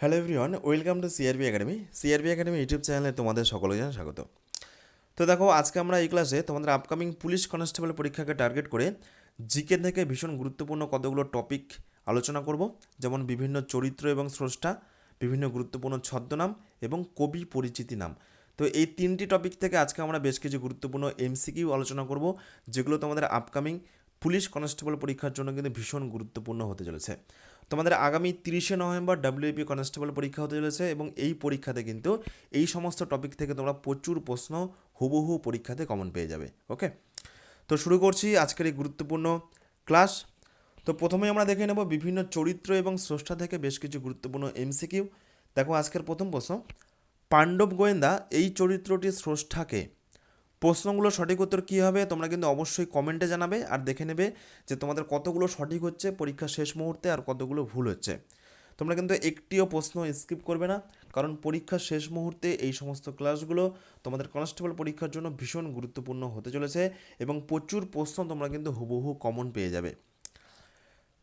Hello everyone welcome to CRB Academy CRB Academy YouTube চ্যানেলে তোমাদের সকলকে জানাই স্বাগত। তো দেখো, আজকে আমরা এই ক্লাসে তোমাদের আপকামিং পুলিশ কনস্টেবল পরীক্ষাকে টার্গেট করে জিকে থেকে ভীষণ গুরুত্বপূর্ণ কতগুলো টপিক আলোচনা করব, যেমন বিভিন্ন চরিত্র এবং স্রষ্টা, বিভিন্ন গুরুত্বপূর্ণ ছদ্মনাম এবং কবি পরিচিতি নাম। তো এই তিনটি টপিক থেকে আজকে আমরা বেশ কিছু গুরুত্বপূর্ণ এমসিকিউ আলোচনা করব, যেগুলো তোমাদের আপকামিং পুলিশ কনস্টেবল পরীক্ষার জন্য কিন্তু ভীষণ গুরুত্বপূর্ণ হতে চলেছে। তোমাদের আগামী তিরিশে নভেম্বর ডাব্লিউপি কনস্টেবল পরীক্ষা হতে চলেছে এবং এই পরীক্ষাতে কিন্তু এই সমস্ত টপিক থেকে তোমরা প্রচুর প্রশ্ন হুবহু পরীক্ষাতে কমন পেয়ে যাবে ওকে তো শুরু করছি আজকের এই গুরুত্বপূর্ণ ক্লাস তো প্রথমে আমরা দেখে নেব বিভিন্ন চরিত্র এবং স্রষ্টা থেকে বেশ কিছু গুরুত্বপূর্ণ এমসিকিউ দেখো আজকের প্রথম প্রশ্ন, পাণ্ডব গোয়েন্দা এই চরিত্রটির স্রষ্টাকে প্রশ্নগুলো সঠিক উত্তর কী হবে, তোমরা কিন্তু অবশ্যই কমেন্টে জানাবে আর দেখে নেবে যে তোমাদের কতগুলো সঠিক হচ্ছে পরীক্ষা শেষ মুহূর্তে আর কতগুলো ভুল হচ্ছে। তোমরা কিন্তু একটিও প্রশ্ন স্কিপ করবে না, কারণ পরীক্ষার শেষ মুহূর্তে এই সমস্ত ক্লাসগুলো তোমাদের কনস্টেবল পরীক্ষার জন্য ভীষণ গুরুত্বপূর্ণ হতে চলেছে এবং প্রচুর প্রশ্ন তোমরা কিন্তু হুবহু কমন পেয়ে যাবে।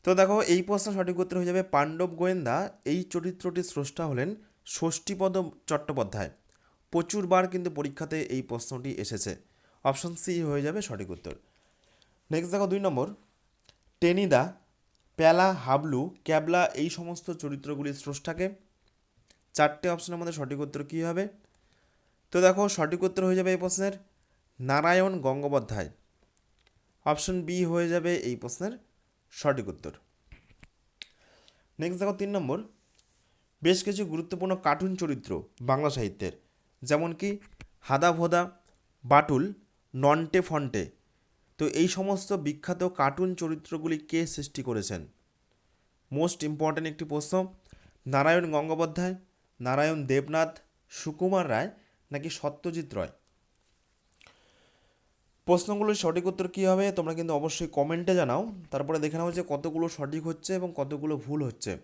তো দেখো, এই প্রশ্ন সঠিক উত্তর হয়ে যাবে পাণ্ডব গোয়েন্দা। এই চরিত্রটির স্রষ্টা হলেন ষষ্ঠীপদ চট্টোপাধ্যায়। প্রচুরবার কিন্তু পরীক্ষাতে এই প্রশ্নটি এসেছে। অপশন সি হয়ে যাবে সঠিক উত্তর। নেক্সট দেখো দুই নম্বর। টেনিদা প্যালা হাবলু, ক্যাবলা এই সমস্ত চরিত্রগুলির স্রষ্টাকে চারটে অপশনের মধ্যে সঠিক উত্তর কী হবে? তো দেখো সঠিক উত্তর হয়ে যাবে এই প্রশ্নের নারায়ণ গঙ্গোপাধ্যায়। অপশন বি হয়ে যাবে এই প্রশ্নের সঠিক উত্তর। নেক্সট দেখো তিন নম্বর। বেশ কিছু গুরুত্বপূর্ণ কার্টুন চরিত্র বাংলা সাহিত্যের। যেমন কি হাদা ভোদা, বাটুল, নন্টে ফন্টে। তো এই সমস্ত বিখ্যাত কার্টুন চরিত্রগুলি কে সৃষ্টি করেছেন? মোস্ট ইম্পর্ট্যান্ট একটি প্রশ্ন, নারায়ণ গঙ্গোপাধ্যায়, নারায়ণ দেবনাথ, সুকুমার রায় নাকি সত্যজিৎ রয়? প্রশ্নগুলোর সঠিক উত্তর কী হবে তোমরা কিন্তু অবশ্যই কমেন্টে জানাও। তারপরে দেখে নাও যে কতগুলো সঠিক হচ্ছে এবং কতগুলো ভুল হচ্ছে।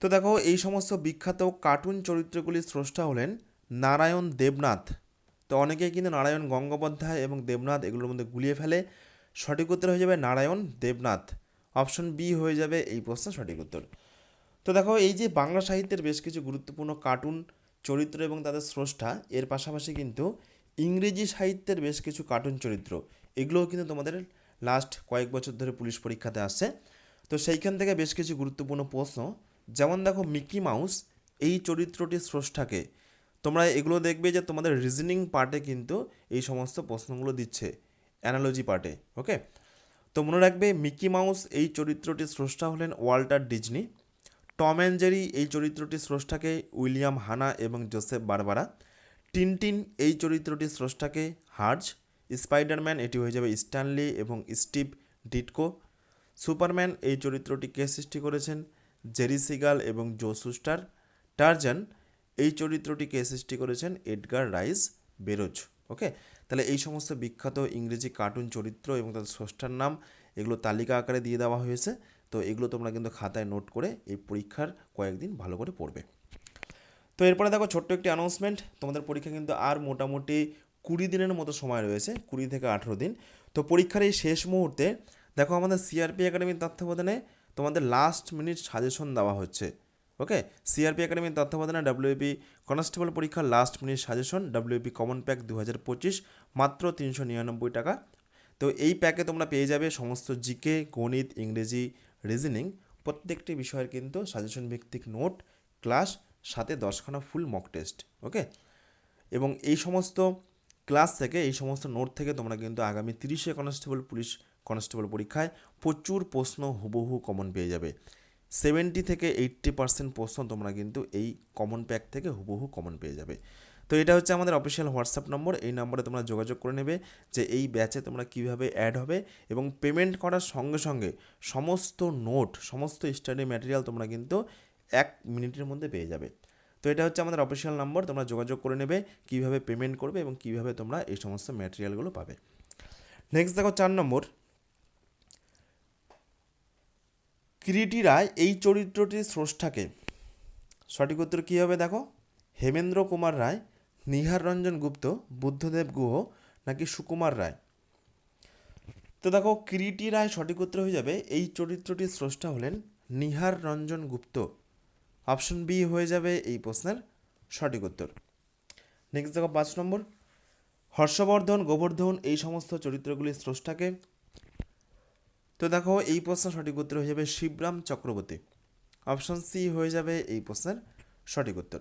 তো দেখো, এই সমস্ত বিখ্যাত কার্টুন চরিত্রগুলির স্রষ্টা হলেন নারায়ণ দেবনাথ। তো অনেকেই কিন্তু নারায়ণ গঙ্গোপাধ্যায় এবং দেবনাথ এগুলোর মধ্যে গুলিয়ে ফেলে। সঠিক উত্তর হয়ে যাবে নারায়ণ দেবনাথ। অপশন বি হয়ে যাবে এই প্রশ্নের সঠিক উত্তর। তো দেখো, এই যে বাংলা সাহিত্যের বেশ কিছু গুরুত্বপূর্ণ কার্টুন, চরিত্র এবং তাদের স্রষ্টা, এর পাশাপাশি কিন্তু ইংরেজি সাহিত্যের বেশ কিছু কার্টুন চরিত্র, এগুলোও কিন্তু তোমাদের লাস্ট কয়েক বছর ধরে পুলিশ পরীক্ষাতে আসছে। তো সেইখান থেকে বেশ কিছু গুরুত্বপূর্ণ প্রশ্ন, যেমন দেখো, মিকি মাউস এই চরিত্রটির স্রষ্টাকে তোমরা এগুলো দেখবে যে তোমাদের রিজনিং পার্টে কিন্তু এই সমস্ত প্রশ্নগুলো দিচ্ছে অ্যানালজি পার্টে ওকে তো মনে রাখবে মিকি মাউস এই চরিত্রটির স্রষ্টা হলেন Walter Disney, Tom and Jerry এই চরিত্রটির স্রষ্টাকে উইলিয়াম হানা এবং জোসেফ বারবারা, টিনটিন এই চরিত্রটির স্রষ্টাকে হার্জ, স্পাইডারম্যান এটি হয়ে যাবে স্ট্যানলি এবং স্টিভ ডিটকো, সুপারম্যান এই চরিত্রটি কে সৃষ্টি করেছেন? জেরি সিগাল এবং জো সুস্টার, টার্জান এই চরিত্রটিকে সৃষ্টি করেছেন এডগার রাইস বেরোজ, ওকে? তাহলে এই সমস্ত বিখ্যাত ইংরেজি কার্টুন চরিত্র এবং তাদের স্রষ্টার নাম, এগুলো তালিকা আকারে দিয়ে দেওয়া হয়েছে। তো এগুলো তোমরা কিন্তু খাতায় নোট করে এই পরীক্ষার কয়েকদিন ভালো করে পড়বে। তো এরপরে দেখো ছোট্ট একটি অ্যানাউন্সমেন্ট তোমাদের পরীক্ষা কিন্তু আর মোটামুটি কুড়ি দিনের মতো সময় রয়েছে, কুড়ি থেকে আঠেরো দিন। তো পরীক্ষার এই শেষ মুহূর্তে দেখো আমাদের সিআরপি একাডেমির তত্ত্বাবধানে তোমাদের লাস্ট মিনিট সাজেশন দেওয়া হচ্ছে। ওকে সিআরপি একাডেমির তত্ত্বাবধানে ডাব্লিউপি কনস্টেবল পরীক্ষার last minute suggestion WP common pack দু হাজার পঁচিশ, মাত্র তিনশো নিরানব্বই টাকা। তো এই প্যাকে তোমরা পেয়ে যাবে সমস্ত জিকে গণিত, ইংরেজি রিজনিং প্রত্যেকটি বিষয়ের কিন্তু সাজেশন ভিত্তিক নোট ক্লাস সাথে দশখানা ফুল মক টেস্ট ওকে এবং এই সমস্ত ক্লাস থেকে, এই সমস্ত নোট থেকে তোমরা কিন্তু আগামী তিরিশে কনস্টেবল পুলিশ কনস্টেবল পরীক্ষায় প্রচুর প্রশ্ন হুবহু কমন পেয়ে যাবে। সেভেন্টি থেকে এইট্টি পার্সেন্ট প্রশ্ন তোমরা কিন্তু এই কমন প্যাক থেকে হুবহু কমন পেয়ে যাবে। তো এটা হচ্ছে আমাদের অফিসিয়াল হোয়াটসঅ্যাপ নম্বর এই নম্বরে তোমরা যোগাযোগ করে নেবে যে এই ব্যাচে তোমরা কীভাবে অ্যাড হবে এবং পেমেন্ট করার সঙ্গে সঙ্গে সমস্ত নোট সমস্ত স্টাডি ম্যাটেরিয়াল তোমরা কিন্তু এক মিনিটের মধ্যে পেয়ে যাবে। তো এটা হচ্ছে আমাদের অফিসিয়াল নম্বর তোমরা যোগাযোগ করে নেবে কীভাবে পেমেন্ট করবে এবং কীভাবে তোমরা এই সমস্ত ম্যাটেরিয়ালগুলো পাবে। নেক্সট দেখো চার নম্বর। কিরিটি রায় এই চরিত্রটির স্রষ্টাকে। সঠিক উত্তর কী হবে দেখো? হেমেন্দ্র কুমার রায়, নিহার রঞ্জন গুপ্ত, বুদ্ধদেব গুহ নাকি সুকুমার রায়? তো দেখো, কিরিটি রায় সঠিক উত্তর হয়ে যাবে, এই চরিত্রটির স্রষ্টা হলেন নিহার রঞ্জন গুপ্ত। অপশন বি হয়ে যাবে এই প্রশ্নের সঠিক উত্তর। নেক্সট দেখো পাঁচ নম্বর। হর্ষবর্ধন, গোবর্ধন এই সমস্ত চরিত্রগুলির স্রষ্টাকে তো দেখো, এই প্রশ্নের সঠিক উত্তর হয়ে যাবে শিবরাম চক্রবর্তী। অপশন সি হয়ে যাবে এই প্রশ্নের সঠিক উত্তর।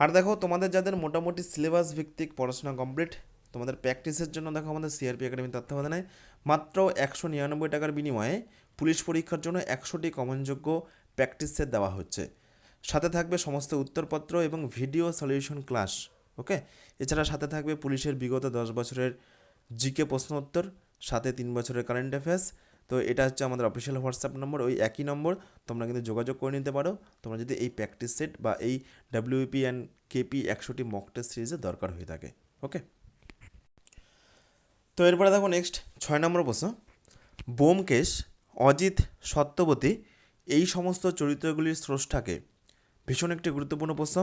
আর দেখো, তোমাদের যাদের মোটামুটি সিলেবাস ভিত্তিক পড়াশোনা কমপ্লিট তোমাদের প্র্যাকটিসের জন্য দেখো আমাদের সিআরপি একাডেমি তত্ত্বাবধানে মাত্র একশো নিরানব্বই টাকার বিনিময়ে পুলিশ পরীক্ষার জন্য একশোটি কমনযোগ্য প্র্যাকটিস সেট দেওয়া হচ্ছে। সাথে থাকবে সমস্ত উত্তরপত্র এবং ভিডিও সলিউশন ক্লাস ওকে এছাড়া সাথে থাকবে পুলিশের বিগত দশ বছরের জিকে প্রশ্ন উত্তর সাথে তিন বছরের কারেন্ট অ্যাফেয়ার্স তো এটা হচ্ছে আমাদের অফিসিয়াল হোয়াটসঅ্যাপ নম্বর ওই একই নম্বর তোমরা কিন্তু যোগাযোগ করে নিতে পারো। তোমরা যদি এই প্র্যাকটিস সেট বা এই ডাব্লিউপি অ্যান্ড কেপি একশোটি মক টেস্ট সিরিজে দরকার হয়ে থাকে ওকে তো এরপরে দেখো নেক্সট ছয় নম্বর প্রশ্ন। বোমকেশ, অজিত সত্যবতী এই সমস্ত চরিত্রগুলির স্রষ্টাকে, ভীষণ একটি গুরুত্বপূর্ণ প্রশ্ন।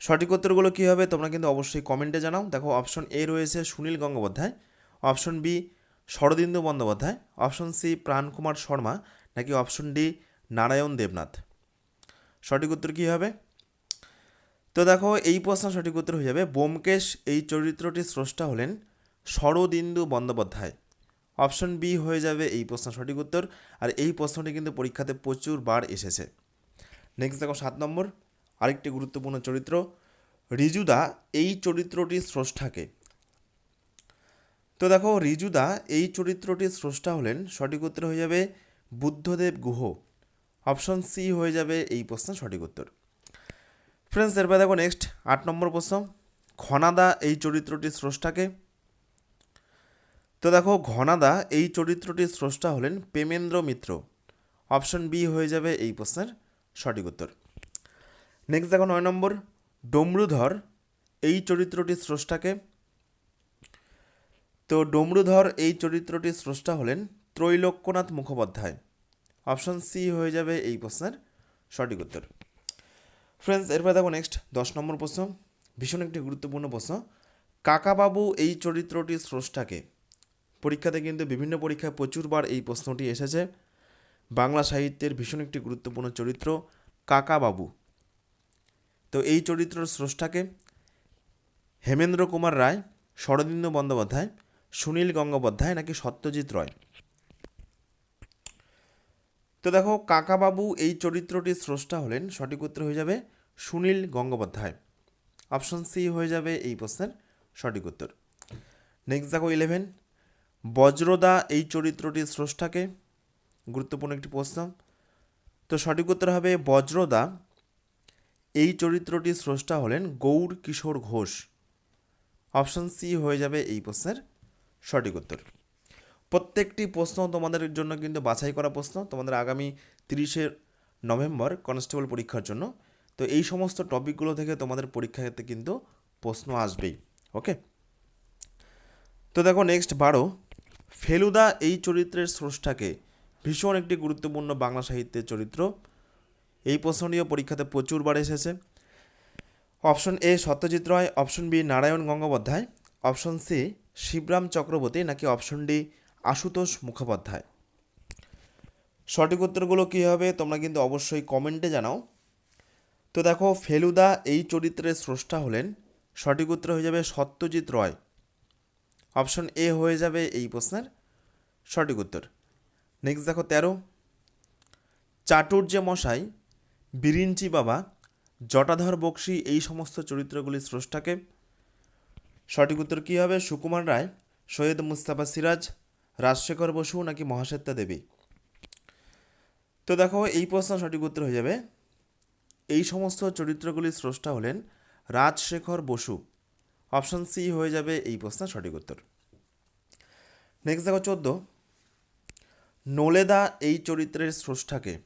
সঠিক উত্তরগুলো কী হবে তোমরা কিন্তু অবশ্যই কমেন্টে জানাও। দেখো অপশন এ রয়েছে Sunil Gangopadhyay option B Sharadindu Bandyopadhyay option C Prankumar Sharma, নাকি অপশন ডি নারায়ণ দেবনাথ? সঠিক উত্তর কী হবে? তো দেখো, এই প্রশ্ন সঠিক উত্তর হয়ে যাবে। বোমকেশ, এই চরিত্রটির স্রষ্টা হলেন শরদিন্দু বন্দ্যোপাধ্যায়। অপশন বি হয়ে যাবে এই প্রশ্ন সঠিক উত্তর। আর এই প্রশ্নটি কিন্তু পরীক্ষাতে প্রচুর বার এসেছে। নেক্সট দেখো, সাত নম্বর। আরেকটি গুরুত্বপূর্ণ চরিত্র। রিজুদা এই চরিত্রটির স্রষ্টাকে তো দেখো, রিজুদা এই চরিত্রটির স্রষ্টা হলেন, সঠিক উত্তর হয়ে যাবে বুদ্ধদেব গুহ। অপশন সি হয়ে যাবে এই প্রশ্নের সঠিক উত্তর। ফ্রেন্ডস এরপরে দেখো নেক্সট আট নম্বর প্রশ্ন। ঘনাদা এই চরিত্রটির স্রষ্টাকে? তো দেখো, ঘনাদা এই চরিত্রটির স্রষ্টা হলেন প্রেমেন্দ্র মিত্র। অপশন বি হয়ে যাবে এই প্রশ্নের সঠিক উত্তর। নেক্সট দেখো নয় নম্বর, ডমরুধর এই চরিত্রটির স্রষ্টাকে? তো ডমরুধর এই চরিত্রটির স্রষ্টা হলেন ত্রৈলোক্যনাথ মুখোপাধ্যায়। অপশন সি হয়ে যাবে এই প্রশ্নের সঠিক উত্তর। ফ্রেন্ডস এরপরে দেখো নেক্সট দশ নম্বর প্রশ্ন। ভীষণ একটি গুরুত্বপূর্ণ প্রশ্ন। কাকাবাবু এই চরিত্রটির স্রষ্টাকে? পরীক্ষাতে কিন্তু বিভিন্ন পরীক্ষায় প্রচুরবার এই প্রশ্নটি এসেছে। বাংলা সাহিত্যের ভীষণ একটি গুরুত্বপূর্ণ চরিত্র, কাকাবাবু। তো এই চরিত্রের স্রষ্টাকে হেমেন্দ্র কুমার রায়, শরদিন্দু বন্দ্যোপাধ্যায় সুনীল গঙ্গোপাধ্যায় নাকি সত্যজিৎ রয়? তো দেখো, কাকাবাবু এই চরিত্রটির স্রষ্টা হলেন, সঠিক উত্তর হয়ে যাবে সুনীল গঙ্গোপাধ্যায়। অপশন সি হয়ে যাবে এই প্রশ্নের সঠিক উত্তর। নেক্সট দেখো ইলেভেন বজ্রদা এই চরিত্রটির স্রষ্টাকে? গুরুত্বপূর্ণ একটি প্রশ্ন। তো সঠিক উত্তর হবে বজ্রদা। এই চরিত্রটির স্রষ্টা হলেন গৌর কিশোর ঘোষ। অপশন সি হয়ে যাবে এই প্রশ্নের সঠিক উত্তর। প্রত্যেকটি প্রশ্ন তোমাদের জন্য কিন্তু বাছাই করা প্রশ্ন, তোমাদের আগামী তিরিশে নভেম্বর কনস্টেবল পরীক্ষার জন্য। তো এই সমস্ত টপিকগুলো থেকে তোমাদের পরীক্ষাতে কিন্তু প্রশ্ন আসবেই, ওকে? তো দেখো, নেক্সট, বারো। ফেলুদা এই চরিত্রের স্রষ্টাকে ভীষণ একটি গুরুত্বপূর্ণ বাংলা সাহিত্যের চরিত্র। এই প্রশ্নটিও পরীক্ষাতে প্রচুরবার এসেছে। Option A, Satyajit Ray, option B, Narayan Gangopadhyay option C, Shibram Chakraborty নাকি অপশন ডি, আশুতোষ মুখোপাধ্যায়? সঠিক উত্তরগুলো কী হবে তোমরা কিন্তু অবশ্যই কমেন্টে জানাও। তো দেখো, ফেলুদা এই চরিত্রের স্রষ্টা হলেন। সঠিক উত্তর হয়ে যাবে সত্যজিৎ রয়। অপশন এ হয়ে যাবে এই প্রশ্নের সঠিক উত্তর। নেক্সট দেখো, তেরো। চাটুর্য মশাই, বিরিঞ্চি বাবা, জটাধর বক্সি এই সমস্ত চরিত্রগুলির স্রষ্টাকে সঠিক উত্তর কী হবে? সুকুমার রায়, সৈয়দ মুস্তাফা সিরাজ, রাজশেখর বসু নাকি মহাশ্বেতা দেবী? তো দেখো, এই প্রশ্ন সঠিক উত্তর হয়ে যাবে। এই সমস্ত চরিত্রগুলির স্রষ্টা হলেন রাজশেখর বসু। অপশন সি হয়ে যাবে এই প্রশ্নের সঠিক উত্তর। নেক্সট দেখো, চোদ্দ। নোলেদা এই চরিত্রের স্রষ্টাকে।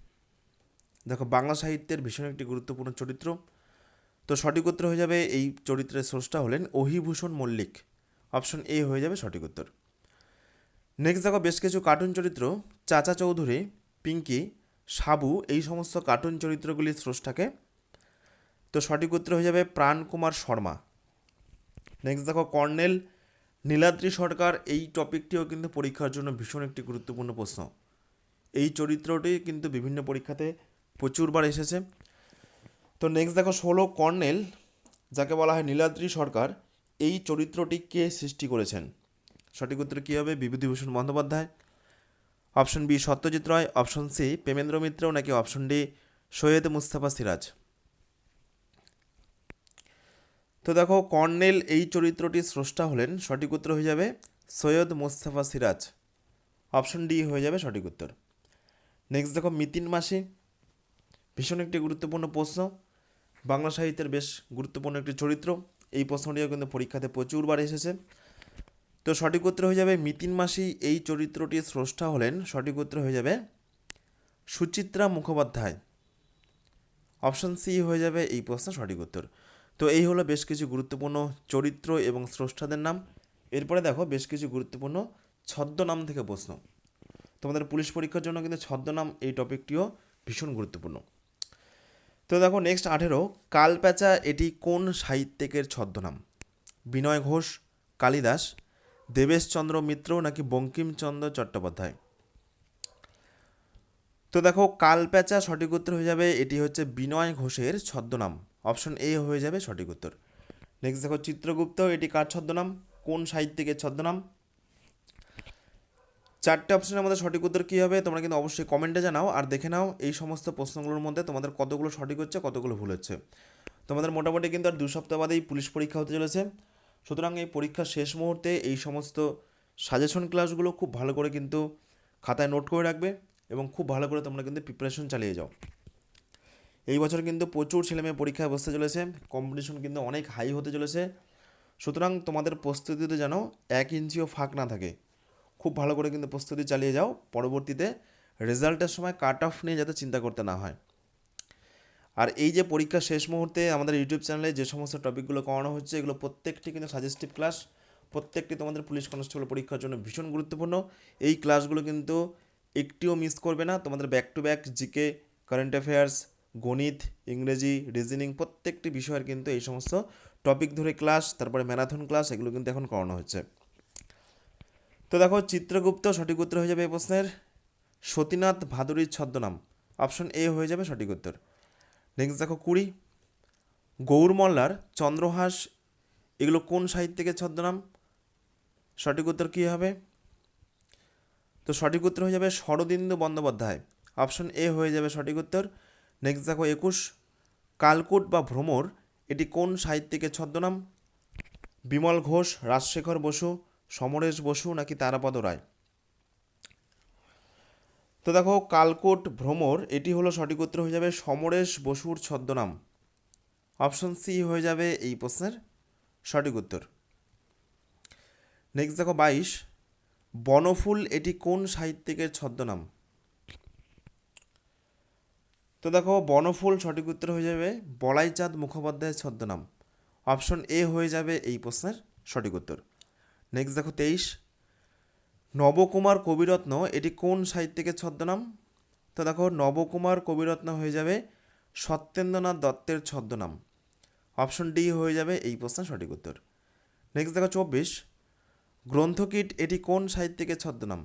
দেখো, বাংলা সাহিত্যের ভীষণ একটি গুরুত্বপূর্ণ চরিত্র। তো সঠিক উত্তর হয়ে যাবে এই চরিত্রের স্রষ্টা হলেন অহিভূষণ মল্লিক। অপশন এ হয়ে যাবে সঠিক উত্তর। নেক্সট দেখো বেশ কিছু কার্টুন চরিত্র। চাচা চৌধুরী, পিঙ্কি, সাবু এই সমস্ত কার্টুন চরিত্রগুলির স্রষ্টাকে। তো সঠিক উত্তর হয়ে যাবে প্রাণ কুমার শর্মা। নেক্সট দেখো কর্নেল নীলাদ্রি সরকার এই টপিকটিও কিন্তু পরীক্ষার জন্য ভীষণ একটি গুরুত্বপূর্ণ প্রশ্ন। এই চরিত্রটি কিন্তু বিভিন্ন পরীক্ষাতে প্রচুরবার এসেছে। তো নেক্সট দেখো ষোলো কর্নেল, যাকে বলা হয় নীলাদ্রি সরকার, এই চরিত্রটিকে সৃষ্টি করেছেন? সঠিক উত্তর কী হবে? Bibhutibhushan Bandyopadhyay. Option B Satyajit Ray. Option C Premendra Mitra, নাকি অপশন ডি সৈয়দ মুস্তাফা সিরাজ? তো দেখো, কর্নেল এই চরিত্রটির স্রষ্টা হলেন, সঠিক উত্তর হয়ে যাবে সৈয়দ মুস্তাফা সিরাজ। অপশন ডি হয়ে যাবে সঠিক উত্তর। নেক্সট দেখো, মিতিন মাসি। ভীষণ একটি গুরুত্বপূর্ণ প্রশ্ন। বাংলা সাহিত্যের বেশ গুরুত্বপূর্ণ একটি চরিত্র। এই প্রশ্নটিও কিন্তু পরীক্ষাতে প্রচুরবার এসেছে। তো সঠিক উত্তর হয়ে যাবে মিতিন মাসি। এই চরিত্রটির স্রষ্টা হলেন সঠিক উত্তর হয়ে যাবে সুচিত্রা মুখোপাধ্যায়। অপশন সি হয়ে যাবে এই প্রশ্ন সঠিক উত্তর। তো এই হলো বেশ কিছু গুরুত্বপূর্ণ চরিত্র এবং স্রষ্টাদের নাম। এরপরে দেখো বেশ কিছু গুরুত্বপূর্ণ ছদ্মনাম থেকে প্রশ্ন। তোমাদের পুলিশ পরীক্ষার জন্য কিন্তু ছদ্মনাম এই টপিকটিও ভীষণ গুরুত্বপূর্ণ। তো দেখো নেক্সট আঠেরো, কালপ্যাচা এটি কোন সাহিত্যিকের ছদ্মনাম? বিনয় ঘোষ, কালিদাস, দেবেশচন্দ্র মিত্র নাকি বঙ্কিমচন্দ্র চট্টোপাধ্যায়? তো দেখো কালপ্যাচা সঠিক উত্তর হয়ে যাবে, এটি হচ্ছে বিনয় ঘোষের ছদ্মনাম। অপশন এ হয়ে যাবে সঠিক উত্তর। নেক্সট দেখো চিত্রগুপ্ত, এটি কার ছদ্মনাম? কোন সাহিত্যিকের ছদ্মনাম? চারটে অপশনের মধ্যে সঠিক উত্তর কী হবে, তোমরা কিন্তু অবশ্যই কমেন্টে জানাও আর দেখে নাও এই সমস্ত প্রশ্নগুলোর মধ্যে তোমাদের কতগুলো সঠিক হচ্ছে, কতগুলো ভুল হচ্ছে। তোমাদের মোটামুটি কিন্তু আর দু সপ্তাহ বাদেই পুলিশ পরীক্ষা হতে চলেছে। সুতরাং এই পরীক্ষার শেষ মুহূর্তে এই সমস্ত সাজেশন ক্লাসগুলো খুব ভালো করে কিন্তু খাতায় নোট করে রাখবে এবং খুব ভালো করে তোমরা কিন্তু প্রিপারেশন চালিয়ে যাও। এই বছর কিন্তু প্রচুর ছেলেমেয়ে পরীক্ষায় বসতে চলেছে কম্পিটিশন কিন্তু অনেক হাই হতে চলেছে। সুতরাং তোমাদের প্রস্তুতিতে যেন এক ইঞ্চিও ফাঁক না থাকে। খুব ভালো করে কিন্তু প্রস্তুতি চালিয়ে যাও। পরবর্তীতে রেজাল্টের সময় কাট অফ নিয়ে যাতে চিন্তা করতে না হয়। আর এই যে পরীক্ষা শেষ মুহূর্তে আমাদের ইউটিউব চ্যানেলে যে সমস্ত টপিকগুলো করানো হচ্ছে, এগুলো প্রত্যেকটি কিন্তু সাজেস্টিভ ক্লাস প্রত্যেকটি তোমাদের পুলিশ কনস্টেবল পরীক্ষার জন্য ভীষণ গুরুত্বপূর্ণ। এই ক্লাসগুলো কিন্তু একটিও মিস করবে না। তোমাদের back to back GK current affairs গণিত, ইংরেজি রিজনিং প্রত্যেকটি বিষয়ের কিন্তু এই সমস্ত টপিক ধরে ক্লাস তারপরে ম্যারাথন ক্লাস এগুলো কিন্তু এখন করানো হচ্ছে। তো দেখো, চিত্রগুপ্ত সঠিক উত্তর হয়ে যাবে এই প্রশ্নের। সতীনাথ ভাদুরীর ছদ্মনাম। অপশন এ হয়ে যাবে সঠিক উত্তর। নেক্সট দেখো, কুড়ি। গৌর মল্লার চন্দ্রহাস, এগুলো কোন সাহিত্যিকের ছদ্মনাম? সঠিক উত্তর কী হবে? তো সঠিক উত্তর হয়ে যাবে শরদিন্দু বন্দ্যোপাধ্যায়। অপশন এ হয়ে যাবে সঠিক উত্তর। নেক্সট দেখো, একুশ। কালকুট বা ভ্রমর, এটি কোন সাহিত্যিকের ছদ্মনাম? বিমল ঘোষ, রাজশেখর বসু সমরেশ বসু নাকি তারাপদ রায়? তো দেখো, কালকোট ভ্রমর, এটি হলো সঠিক উত্তর হয়ে যাবে সমরেশ বসুর ছদ্মনাম। অপশন সি হয়ে যাবে এই প্রশ্নের সঠিক উত্তর। নেক্সট দেখো বাইশ। বনফুল, এটি কোন সাহিত্যিকের ছদ্মনাম? তো দেখো, বনফুল সঠিক উত্তর হয়ে যাবে বলাইচাঁদ মুখোপাধ্যায়ের ছদ্মনাম। অপশন এ হয়ে যাবে এই প্রশ্নের সঠিক উত্তর। নেক্সট দেখো তেইশ। নবকুমার কবিরত্ন, এটি কোন সাহিত্যিকের ছদ্মনাম? তো দেখো, নবকুমার কবিরত্ন হয়ে যাবে সত্যেন্দ্রনাথ দত্তের ছদ্মনাম। অপশন ডি হয়ে যাবে এই প্রশ্নের সঠিক উত্তর। নেক্সট দেখো চব্বিশ। গ্রন্থকীট, এটি কোন সাহিত্যিকের ছদ্মনাম?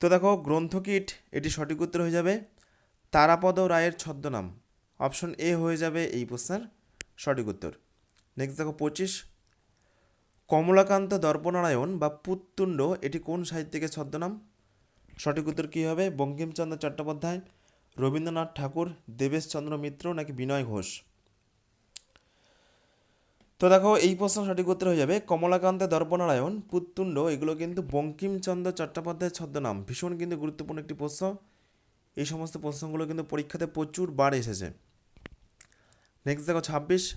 তো দেখো, গ্রন্থকীট, এটি সঠিক উত্তর হয়ে যাবে তারাপদ রায়ের ছদ্মনাম। অপশন এ হয়ে যাবে এই প্রশ্নের সঠিক উত্তর। নেক্সট দেখো পঁচিশ। কমলাকান্ত দর্পনারায়ণ বা পুত্তুণ্ড, এটি কোন সাহিত্যিকের ছদ্মনাম? সঠিক উত্তর কী হবে? বঙ্কিমচন্দ্র চট্টোপাধ্যায়, রবীন্দ্রনাথ ঠাকুর, দেবেশচন্দ্র মিত্র নাকি বিনয় ঘোষ? তো দেখো, এই প্রশ্ন সঠিক উত্তর হয়ে যাবে। কমলাকান্ত দর্পনারায়ণ পুত্তুণ্ড, এগুলো কিন্তু বঙ্কিমচন্দ্র চট্টোপাধ্যায়ের ছদ্মনাম। ভীষণ কিন্তু গুরুত্বপূর্ণ একটি প্রশ্ন। এই সমস্ত প্রশ্নগুলো কিন্তু পরীক্ষাতে প্রচুর বার এসেছে। নেক্সট দেখো ছাব্বিশ।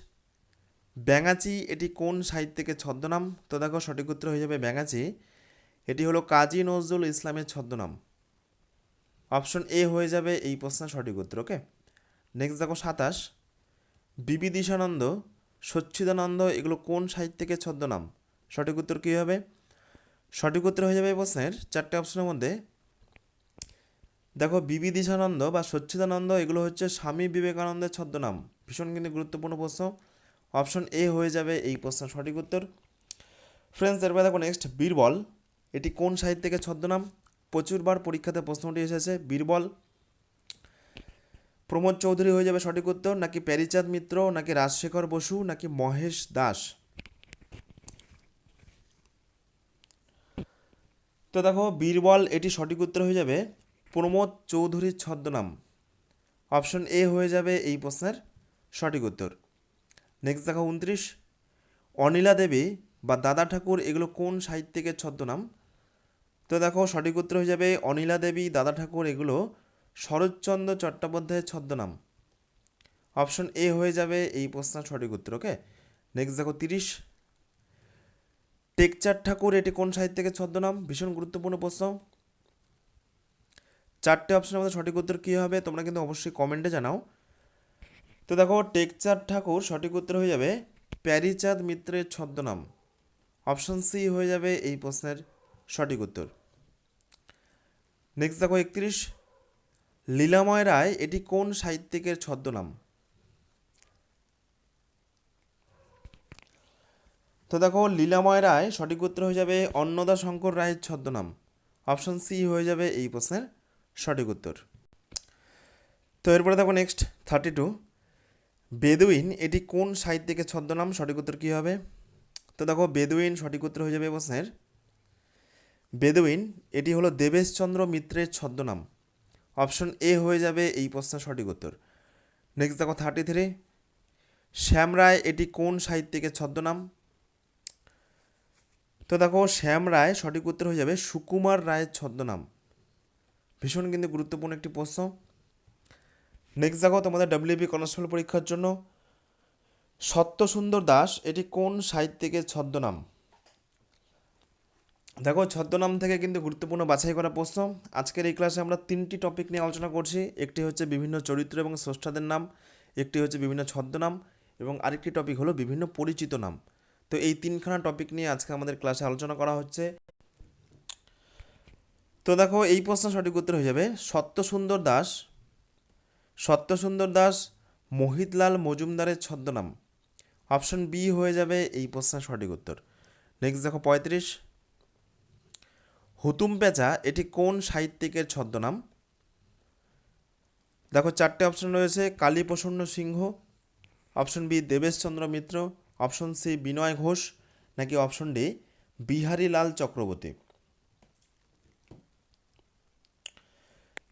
ব্যাঙাচি, এটি কোন সাহিত্যিকের ছদ্মনাম? তো দেখো, সঠিক উত্তর হয়ে যাবে ব্যাঙাচি। এটি হলো কাজী নজরুল ইসলামের ছদ্মনাম। অপশন এ হয়ে যাবে এই প্রশ্নের সঠিক উত্তর, ওকে? নেক্সট দেখো সাতাশ। বিবিদিশানন্দ সচ্ছিদানন্দ এগুলো কোন সাহিত্যিকের ছদ্মনাম? সঠিক উত্তর কী হবে? সঠিক উত্তর হয়ে যাবে এই প্রশ্নের চারটে অপশনের মধ্যে। দেখো বিবিদিশানন্দ বা সচ্ছিদানন্দ এগুলো হচ্ছে স্বামী বিবেকানন্দের ছদ্মনাম। ভীষণ কিন্তু গুরুত্বপূর্ণ প্রশ্ন। অপশন এ হয়ে যাবে এই প্রশ্নের সঠিক উত্তর। ফ্রেন্ডস এরপরে দেখো নেক্সট বীরবল। এটি কোন সাহিত্যিকের ছদ্মনাম? প্রচুরবার পরীক্ষাতে প্রশ্নটি এসেছে, বীরবল। প্রমোদ চৌধুরী হয়ে যাবে সঠিক উত্তর, নাকি প্যারিচাঁদ মিত্র, নাকি রাজশেখর বসু, নাকি মহেশ দাস? তো দেখো, বীরবল, এটি সঠিক উত্তর হয়ে যাবে, প্রমোদ চৌধুরীর ছদ্মনাম। অপশন এ হয়ে যাবে এই প্রশ্নের সঠিক উত্তর। নেক্সট দেখো উনত্রিশ। অনিলা দেবী বা দাদা ঠাকুর, এগুলো কোন সাহিত্যিকের ছদ্মনাম? তো দেখো সঠিক উত্তর হয়ে যাবে অনিলা দেবী, দাদা ঠাকুর, এগুলো শরৎচন্দ্র চট্টোপাধ্যায়ের ছদ্মনাম। অপশন এ হয়ে যাবে এই প্রশ্নের সঠিক উত্তর ওকে নেক্সট দেখো তিরিশ। টেকচার ঠাকুর, এটি কোন সাহিত্যিকের ছদ্মনাম? ভীষণ গুরুত্বপূর্ণ প্রশ্ন। চারটে অপশনের মধ্যে সঠিক উত্তর কী হবে? তোমরা কিন্তু অবশ্যই কমেন্টে জানাও। তো দেখো, টেকচাঁদ ঠাকুর সঠিক উত্তর হয়ে যাবে প্যারিচাঁদ মিত্রের ছদ্মনাম। অপশন সি হয়ে যাবে এই প্রশ্নের সঠিক উত্তর। নেক্সট দেখো একত্রিশ। লীলাময় রায়, এটি কোন সাহিত্যিকের ছদ্মনাম? তো দেখো, লীলাময় রায় সঠিক উত্তর হয়ে যাবে অন্নদা শঙ্কর রায়ের ছদ্মনাম। অপশন সি হয়ে যাবে এই প্রশ্নের সঠিক উত্তর। তো এরপরে দেখো নেক্সট থার্টি টু বেদুইন, এটি কোন সাহিত্যিকের ছদ্মনাম, সঠিক উত্তর কী হবে? তো দেখো, বেদুইন সঠিক উত্তর হয়ে যাবে প্রশ্নের। বেদুইন, এটি হলো দেবেশচন্দ্র মিত্রের ছদ্মনাম। অপশন এ হয়ে যাবে এই প্রশ্নের সঠিক উত্তর। নেক্সট দেখো থার্টি থ্রি শ্যাম রায়, এটি কোন সাহিত্যিকের ছদ্মনাম? তো দেখো, শ্যাম রায় সঠিক উত্তর হয়ে যাবে সুকুমার রায়ের ছদ্মনাম। ভীষণ কিন্তু গুরুত্বপূর্ণ একটি প্রশ্ন। নেক্সট দেখো তোমাদের ডাব্লিউবি কনস্টেবল পরীক্ষার জন্য। সত্য সুন্দর দাস, এটি কোন সাহিত্যিকের ছদ্মনাম? দেখো, ছদ্মনাম থেকে কিন্তু গুরুত্বপূর্ণ বাছাই করা প্রশ্ন। আজকের এই ক্লাসে আমরা তিনটি টপিক নিয়ে আলোচনা করছি। একটি হচ্ছে বিভিন্ন চরিত্র এবং স্রষ্টাদের নাম, একটি হচ্ছে বিভিন্ন ছদ্মনাম, এবং আরেকটি টপিক হলো বিভিন্ন পরিচিত নাম। তো এই তিনখানা টপিক নিয়ে আজকে আমাদের ক্লাসে আলোচনা করা হচ্ছে। তো দেখো, এই প্রশ্ন সঠিক উত্তর হয়ে যাবে। সত্যসুন্দর দাস সত্যসুন্দর দাস, মোহিতলাল মজুমদারের ছদ্মনাম। অপশন বি হয়ে যাবে এই প্রশ্নের সঠিক উত্তর। নেক্সট দেখো পঁয়ত্রিশ। হুতুম পেঁচা, এটি কোন সাহিত্যিকের ছদ্মনাম? দেখো চারটে অপশন রয়েছে, Kaliprasanna Singha. Option B Debeshchandra Mitra. Option C Binoy Ghosh. নাকি অপশন ডি বিহারীলাল চক্রবর্তী।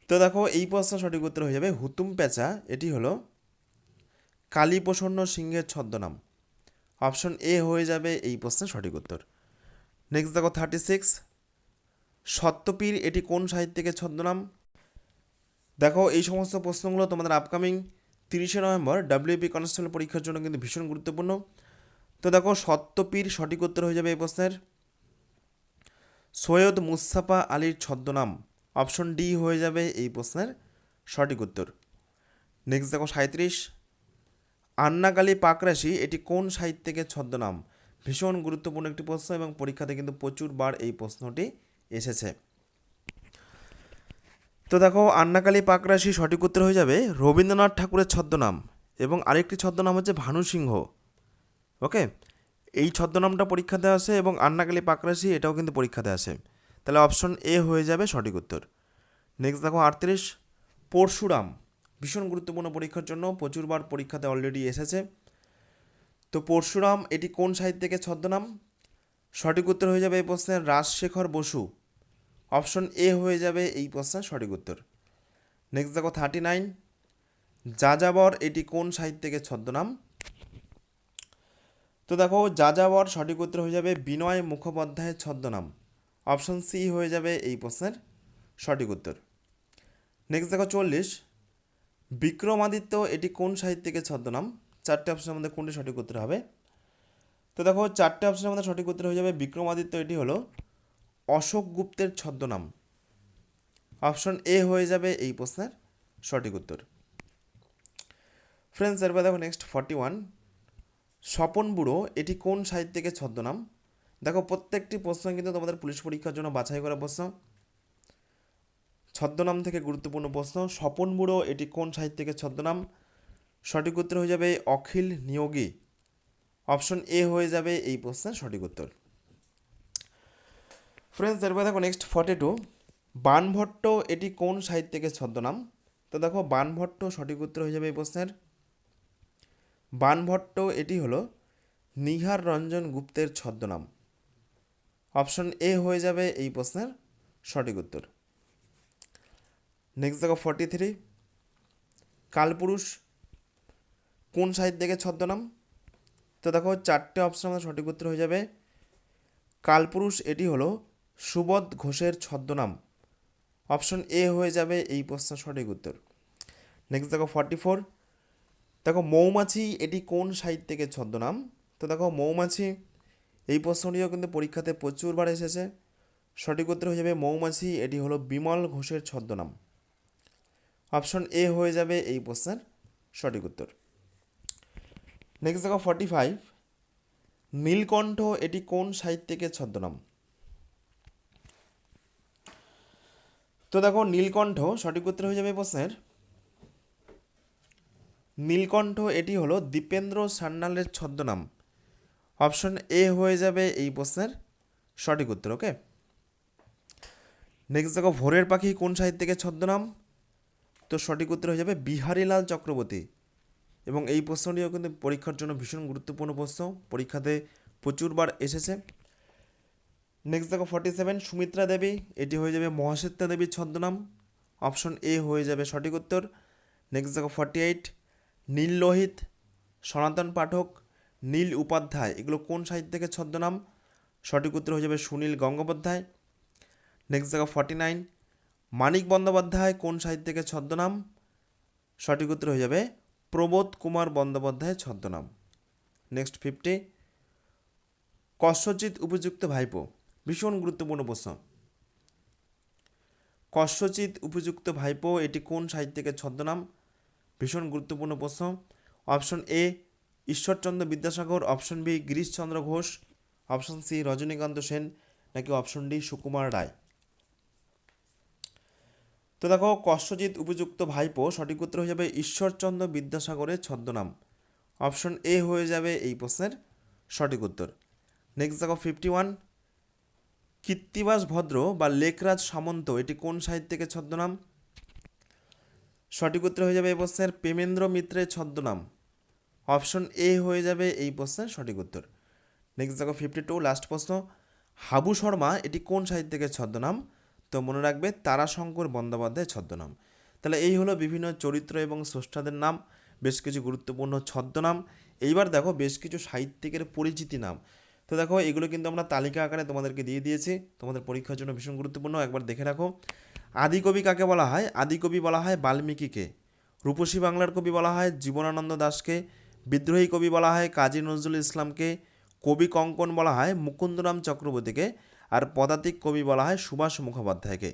তো দেখো, এই প্রশ্ন সঠিক উত্তর হয়ে যাবে হুতুম পেঁচা। এটি হলো কালীপ্রসন্ন সিংহের ছদ্মনাম। অপশন এ হয়ে যাবে এই প্রশ্নের সঠিক উত্তর। নেক্সট দেখো থার্টি সিক্স সত্যপীর, এটি কোন সাহিত্যিকের ছদ্মনাম? দেখো, এই সমস্ত প্রশ্নগুলো তোমাদের আপকামিং তিরিশে নভেম্বর ডাব্লিউপি কনস্টেবল পরীক্ষার জন্য কিন্তু ভীষণ গুরুত্বপূর্ণ। তো দেখো, সত্যপীর সঠিক উত্তর হয়ে যাবে এই প্রশ্নের। সৈয়দ মুস্তাফা আলীর ছদ্মনাম। অপশন ডি হয়ে যাবে এই প্রশ্নের সঠিক উত্তর। নেক্সট দেখো সাঁত্রিশ আন্নাকালি পাকরাশি এটি কোন সাহিত্যিকের ছদ্মনাম? ভীষণ গুরুত্বপূর্ণ একটি প্রশ্ন এবং পরীক্ষাতে কিন্তু প্রচুরবার এই প্রশ্নটি এসেছে। তো দেখো আন্নাকালী পাকরাশি সঠিক উত্তর হয়ে যাবে রবীন্দ্রনাথ ঠাকুরের ছদ্মনাম এবং আরেকটি ছদ্মনাম হচ্ছে ভানু সিংহ। ওকে এই ছদ্মনামটা পরীক্ষাতে আসে এবং আন্নাকালী পাকরাশি এটাও কিন্তু পরীক্ষাতে আসে। তাহলে অপশন এ হয়ে যাবে সঠিক উত্তর। নেক্সট দেখো আটত্রিশ, পরশুরাম। ভীষণ গুরুত্বপূর্ণ পরীক্ষার জন্য প্রচুরবার পরীক্ষাতে অলরেডি এসেছে। তো পরশুরাম, এটি কোন সাহিত্যিকের ছদ্মনাম? সঠিক উত্তর হয়ে যাবে এই প্রশ্নের রাজশেখর বসু। অপশন এ হয়ে যাবে এই প্রশ্নের সঠিক উত্তর। নেক্সট দেখো থার্টি নাইন যাযাবর, এটি কোন সাহিত্যিকের ছদ্মনাম? তো দেখো যাযাবর সঠিক উত্তর হয়ে যাবে বিনয় মুখোপাধ্যায়ের ছদ্মনাম। অপশন সি হয়ে যাবে এই প্রশ্নের সঠিক উত্তর। নেক্সট দেখো চল্লিশ। বিক্রমাদিত্য এটি কোন সাহিত্যিকের ছদ্মনাম? চারটে অপশনের মধ্যে কোনটি সঠিক উত্তর হবে? তো দেখো চারটে অপশনের মধ্যে সঠিক উত্তর হয়ে যাবে। বিক্রমাদিত্য এটি হলো অশোক গুপ্তের ছদ্মনাম। অপশন এ হয়ে যাবে এই প্রশ্নের সঠিক উত্তর। ফ্রেন্ডস এরপর দেখো নেক্সট ফর্টি ওয়ান স্বপন বুড়ো, এটি কোন সাহিত্যিকের ছদ্মনাম? দেখো, প্রত্যেকটি প্রশ্ন কিন্তু তোমাদের পুলিশ পরীক্ষার জন্য বাছাই করা প্রশ্ন। ছদ্মনাম থেকে গুরুত্বপূর্ণ প্রশ্ন, স্বপন বুড়ো, এটি কোন সাহিত্যিকের ছদ্মনাম? সঠিক উত্তর হয়ে যাবে অখিল নিয়োগী। অপশন এ হয়ে যাবে এই প্রশ্নের সঠিক উত্তর। ফ্রেন্ডস এরপর দেখো নেক্সট ফর্টি টু বানভট্ট, এটি কোন সাহিত্যিকের ছদ্মনাম? তো দেখো, বানভট্ট সঠিক উত্তর হয়ে যাবে এই প্রশ্নের। বানভট্ট, এটি হলো নিহার রঞ্জন গুপ্তের ছদ্মনাম। অপশন এ হয়ে যাবে এই প্রশ্নের সঠিক উত্তর। নেক্সট দেখো ফর্টি থ্রি কালপুরুষ কোন সাহিত্যিকের ছদ্মনাম? তো দেখো চারটে অপশন আমাদের সঠিক উত্তর হয়ে যাবে। কালপুরুষ এটি হলো সুবোধ ঘোষের ছদ্মনাম। অপশন এ হয়ে যাবে এই প্রশ্নের সঠিক উত্তর। নেক্সট দেখো ফর্টি ফোর দেখো মৌমাছি এটি কোন সাহিত্যিকের ছদ্মনাম? তো দেখো মৌমাছি এই প্রশ্নটিও কিন্তু পরীক্ষাতে প্রচুরবার এসেছে। সঠিক উত্তর হয়ে যাবে মৌমাছি। এটি হলো বিমল ঘোষের ছদ্মনাম। অপশন এ হয়ে যাবে এই প্রশ্নের সঠিক উত্তর। নেক্সট দেখো ফর্টি ফাইভ নীলকণ্ঠ, এটি কোন সাহিত্যিকের ছদ্মনাম? তো দেখো নীলকণ্ঠ, সঠিক উত্তর হয়ে যাবে প্রশ্নের। নীলকণ্ঠ, এটি হলো দীপেন্দ্র সান্যালের ছদ্মনাম। অপশন এ হয়ে যাবে এই প্রশ্নের সঠিক উত্তর, ওকে? নেক্সট দেখো, ভোরের পাখি কোন সাহিত্যিকের ছদ্মনাম? তো সঠিক উত্তর হয়ে যাবে বিহারীলাল চক্রবর্তী। এবং এই প্রশ্নটিও কিন্তু পরীক্ষার জন্য ভীষণ গুরুত্বপূর্ণ প্রশ্ন, পরীক্ষাতে প্রচুরবার এসেছে। নেক্সট দেখো ফর্টি সেভেন সুমিত্রা দেবী, এটি হয়ে যাবে মহাশ্বেতা দেবীর ছদ্মনাম। অপশন এ হয়ে যাবে সঠিক উত্তর। নেক্সট দেখো ফর্টি এইট নীল লোহিত সনাতন পাঠক নীল উপাধ্যায়, এগুলো কোন সাহিত্যিকের ছদ্মনাম? সঠিক উত্তর হয়ে যাবে সুনীল গঙ্গোপাধ্যায়। নেক্সট দেখো ফর্টি নাইন মানিক বন্দ্যোপাধ্যায় কোন সাহিত্যিকের ছদ্মনাম? সঠিক উত্তর হয়ে যাবে প্রবোধ কুমার বন্দ্যোপাধ্যায়ের ছদ্মনাম। নেক্সট ফিফটি কস্যচিৎ উপযুক্ত ভাইপো, ভীষণ গুরুত্বপূর্ণ প্রশ্ন। কস্যচিৎ উপযুক্ত ভাইপো, এটি কোন সাহিত্যিকের ছদ্মনাম? ভীষণ গুরুত্বপূর্ণ প্রশ্ন। Option A Ishwarchandra Vidyasagar option B Girishchandra Ghosh option C Rajanikanta Sen, নাকি অপশন ডি সুকুমার রায়? তো দেখো, কষ্টজিৎ উপযুক্ত ভাইপো সঠিক উত্তর হয়ে যাবে ঈশ্বরচন্দ্র বিদ্যাসাগরের ছদ্মনাম। অপশন এ হয়ে যাবে এই প্রশ্নের সঠিক উত্তর। নেক্সট দেখো ফিফটি ওয়ান কীর্তিবাস ভদ্র বা লেখরাজ সামন্ত, এটি কোন সাহিত্যিকের ছদ্মনাম? সঠিক উত্তর হয়ে যাবে এই প্রশ্নের প্রেমেন্দ্র মিত্রের ছদ্মনাম। অপশন এ হয়ে যাবে এই প্রশ্নের সঠিক উত্তর। নেক্সট দেখো ফিফটি টু লাস্ট প্রশ্ন। হাবু শর্মা, এটি কোন সাহিত্যিকের ছদ্মনাম? তো মনে রাখবে তারাশঙ্কর বন্দ্যোপাধ্যায়ের ছদ্মনাম। তাহলে এই হলো বিভিন্ন চরিত্র এবং স্রষ্টাদের নাম, বেশ কিছু গুরুত্বপূর্ণ ছদ্মনাম। এইবার দেখো বেশ কিছু সাহিত্যিকের পরিচিতি নাম। তো দেখো এগুলো কিন্তু আমরা তালিকা আকারে তোমাদেরকে দিয়ে দিয়েছি। তোমাদের পরীক্ষার জন্য ভীষণ গুরুত্বপূর্ণ, একবার দেখে রাখো। আদিকবি কাকে বলা হয়? আদিকবি বলা হয় বাল্মীকিকে। রূপসী বাংলার কবি বলা হয় জীবনানন্দ দাশকে বিদ্রোহী কবি বলা হয় কাজী নজরুল ইসলামকে, কবি কঙ্কন বলা হয় মুকুন্দরাম চক্রবর্তীকে আর পদাতিক কবি বলা হয় সুভাষ মুখোপাধ্যায়কে।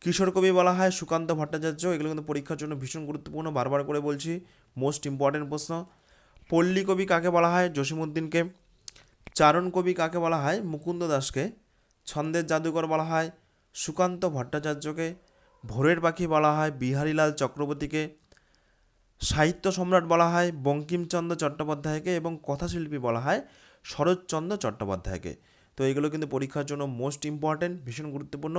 কিশোর কবি বলা হয় সুকান্ত ভট্টাচার্য, এগুলো কিন্তু পরীক্ষার জন্য ভীষণ গুরুত্বপূর্ণ। বারবার করে বলছি মোস্ট ইম্পর্টেন্ট প্রশ্ন। পল্লী কবি কাকে বলা হয়? জসিমুদ্দিনকে চারণ কবি কাকে বলা হয়? মুকুন্দ দাসকে। ছন্দের জাদুকর বলা হয় সুকান্ত ভট্টাচার্যকে। ভোরের পাখি বলা হয় বিহারীলাল চক্রবর্তীকে। সাহিত্য সম্রাট বলা হয়, বঙ্কিমচন্দ্র চট্টোপাধ্যায়কে এবং কথাশিল্পী বলা হয় শরৎচন্দ্র চট্টোপাধ্যায়কে। তো এগুলো কিন্তু পরীক্ষার জন্য মোস্ট ইম্পর্ট্যান্ট ভীষণ গুরুত্বপূর্ণ।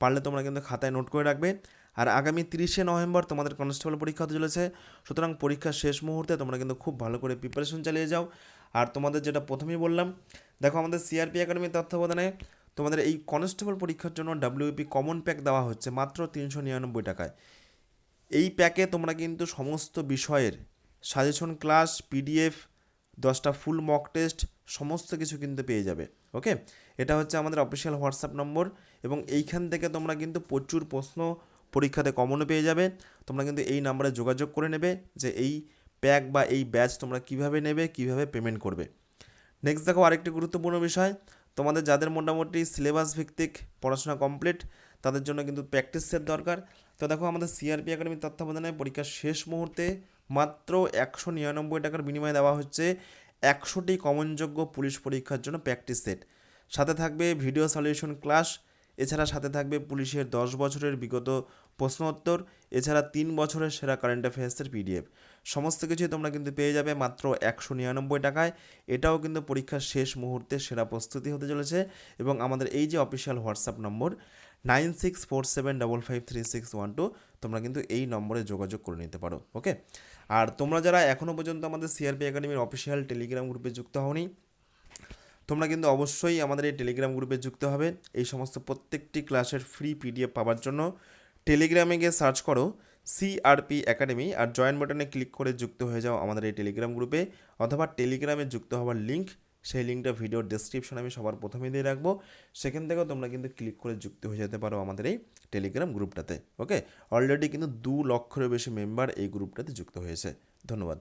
পারলে তোমরা কিন্তু খাতায় নোট করে রাখবে। আর আগামী তিরিশে নভেম্বর তোমাদের কনস্টেবল পরীক্ষা হতে চলেছে। সুতরাং পরীক্ষার শেষ মুহূর্তে তোমরা কিন্তু খুব ভালো করে প্রিপারেশন চালিয়ে যাও। আর তোমাদের যেটা প্রথমেই বললাম, দেখো আমাদের সিআরপি একাডেমির তত্ত্বাবধানে তোমাদের এই কনস্টেবল পরীক্ষার জন্য ডাব্লিউপি কমন প্যাক দেওয়া হচ্ছে মাত্র তিনশো নিরানব্বই টাকায়। এই প্যাকে তোমরা কিন্তু সমস্ত বিষয়ের সাজেশন ক্লাস পিডিএফ দশটা ফুল মক টেস্ট সমস্ত কিছু কিন্তু পেয়ে যাবে ওকে এটা হচ্ছে আমাদের অফিসিয়াল হোয়াটসঅ্যাপ নম্বর এবং এইখান থেকে তোমরা কিন্তু প্রচুর প্রশ্ন পরীক্ষাতে কমনও পেয়ে যাবে। তোমরা কিন্তু এই নাম্বারে যোগাযোগ করে নেবে যে এই প্যাক বা এই ব্যাচ তোমরা কীভাবে নেবে, কীভাবে পেমেন্ট করবে। নেক্সট দেখো আরেকটি গুরুত্বপূর্ণ বিষয়, তোমাদের যাদের মোটামুটি সিলেবাস ভিত্তিক পড়াশোনা কমপ্লিট তাদের জন্য কিন্তু প্র্যাকটিস সেট দরকার। তো দেখো আমাদের সিআরপি একাডেমির তত্ত্বাবধানে পরীক্ষার শেষ মুহূর্তে মাত্র একশো নিরানব্বই টাকার বিনিময়ে দেওয়া হচ্ছে একশোটি কমনযোগ্য পুলিশ পরীক্ষার জন্য প্র্যাকটিস সেট সাথে থাকবে ভিডিও সলিউশন ক্লাস এছাড়া সাথে থাকবে পুলিশের দশ বছরের বিগত প্রশ্নোত্তর, এছাড়া তিন বছরের সেরা কারেন্ট অ্যাফেয়ার্সের পিডিএফ সমস্ত কিছুই তোমরা কিন্তু পেয়ে যাবে মাত্র একশো নিরানব্বই টাকায়। এটাও কিন্তু পরীক্ষার শেষ মুহূর্তে সেরা প্রস্তুতি হতে চলেছে এবং আমাদের এই যে official WhatsApp number nine six four seven double five three six one two তোমরা কিন্তু এই নম্বরে যোগাযোগ করে নিতে পারো, ওকে? আর তোমরা যারা এখনও পর্যন্ত আমাদের সিআরপি একাডেমির অফিসিয়াল টেলিগ্রাম গ্রুপে যুক্ত হওনি, তোমরা কিন্তু অবশ্যই আমাদের এই টেলিগ্রাম গ্রুপে যুক্ত হবে। এই সমস্ত প্রত্যেকটি ক্লাসের ফ্রি পিডিএফ পাওয়ার জন্য। টেলিগ্রামে গিয়ে সার্চ করো সিআরপি একাডেমি আর জয়েন বাটনে ক্লিক করে যুক্ত হয়ে যাও আমাদের এই টেলিগ্রাম গ্রুপে অথবা টেলিগ্রামে যুক্ত হওয়ার লিঙ্ক সেই লিঙ্কটা ভিডিওর ডেসক্রিপশনে আমি সবার প্রথমে দিয়ে রাখব। সেখান থেকেও তোমরা কিন্তু ক্লিক করে যুক্ত হয়ে যেতে পারো আমাদের এই টেলিগ্রাম গ্রুপটাতে ওকে অলরেডি কিন্তু দু লক্ষেরও বেশি মেম্বার এই গ্রুপটাতে যুক্ত হয়েছে। ধন্যবাদ।